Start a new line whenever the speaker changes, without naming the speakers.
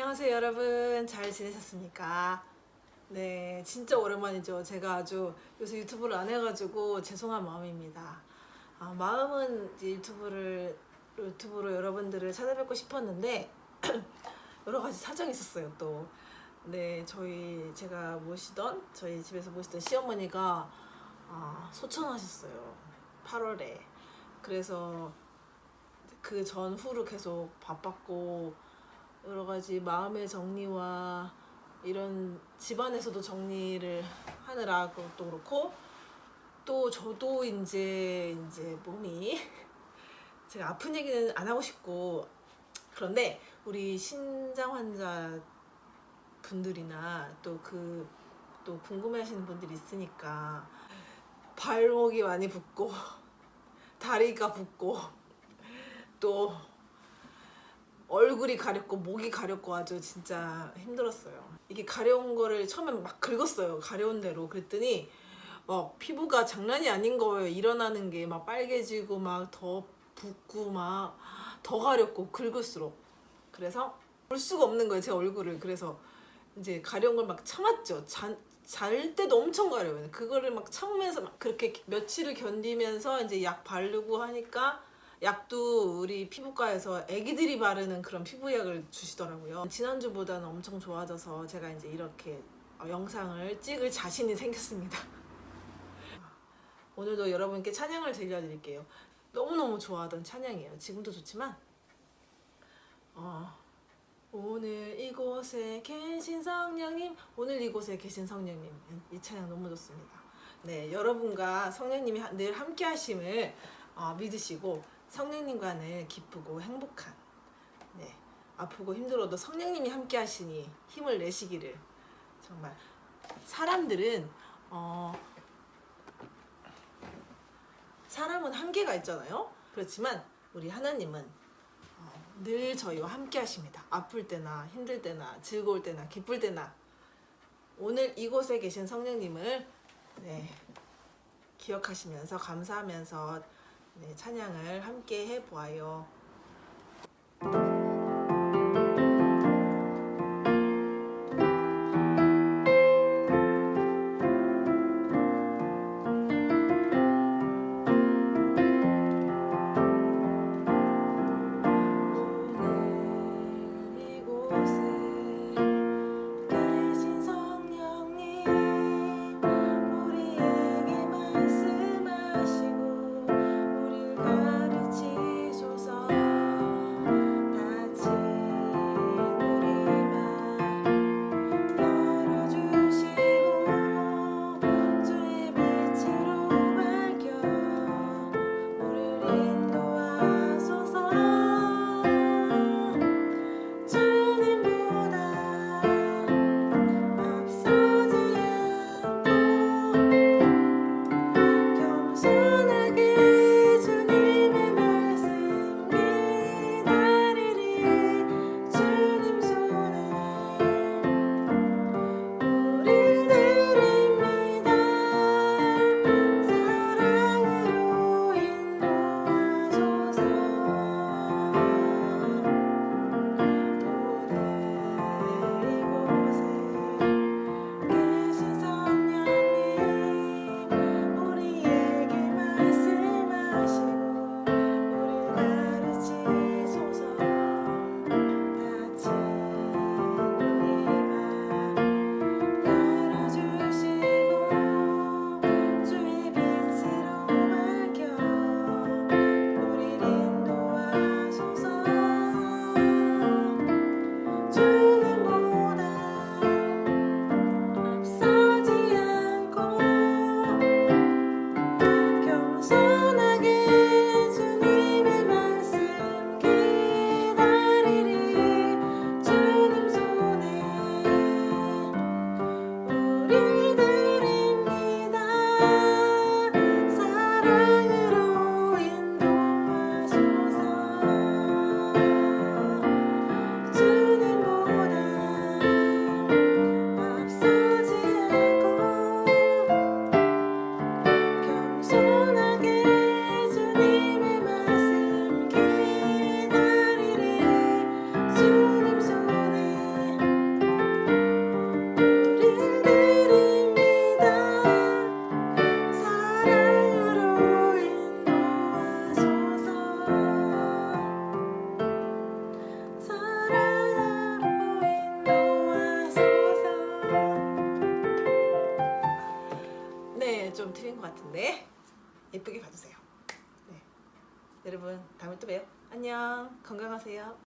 안녕하세요 여러분 잘 지내셨습니까? 네 진짜 오랜만이죠 제가 아주 요새 유튜브를 안 해가지고 죄송한 마음입니다 아, 마음은 이제 유튜브를 유튜브로 여러분들을 찾아뵙고 싶었는데 여러 가지 사정이 있었어요 또 네, 저희 제가 모시던 저희 집에서 모시던 시어머니가 아, 소천하셨어요. 8월에. 그래서 그 전후로 계속 바빴고 여러 가지 마음의 정리와 이런 집안에서도 정리를 하느라 그것도 그렇고 또 저도 이제 이제 몸이 제가 아픈 얘기는 안 하고 싶고 그런데 우리 신장 환자 분들이나 또 그 또 궁금해하시는 분들이 있으니까 발목이 많이 붓고 다리가 붓고 또 얼굴이 가렵고 목이 가렵고 아주 진짜 힘들었어요. 이게 가려운 거를 처음엔 막 긁었어요. 가려운 대로 그랬더니 막 피부가 장난이 아닌 거예요. 일어나는 게 막 빨개지고 막 더 붓고 막 더 가렵고 긁을수록 그래서 볼 수가 없는 거예요. 제 얼굴을 그래서 이제 가려운 걸 막 참았죠. 자, 잘 때도 엄청 가려워요. 그거를 막 참으면서 막 그렇게 며칠을 견디면서 이제 약 바르고 하니까 약도 우리 피부과에서 애기들이 바르는 그런 피부약을 주시더라고요. 지난주보다는 엄청 좋아져서 제가 이제 이렇게 어, 영상을 찍을 자신이 생겼습니다. 오늘도 여러분께 찬양을 들려드릴게요. 너무너무 좋아하던 찬양이에요. 지금도 좋지만 어, 오늘 이곳에 계신 성령님 오늘 이곳에 계신 성령님 이 찬양 너무 좋습니다 네 여러분과 성령님이 하- 늘 함께 하심을 어, 믿으시고 성령님과 늘 기쁘고 행복한 네 아프고 힘들어도 성령님이 함께 하시니 힘을 내시기를 정말. 사람들은 어 사람은 한계가 있잖아요. 그렇지만 우리 하나님은 어, 늘 저희와 함께 하십니다. 아플 때나 힘들 때나 즐거울 때나 기쁠 때나. 오늘 이곳에 계신 성령님을 네, 기억하시면서 감사하면서 네, 찬양을 함께 해 보아요. 오늘 이곳에 같은데 예쁘게 봐주세요. 네. 여러분 다음에 또 봬요. 안녕. 건강하세요.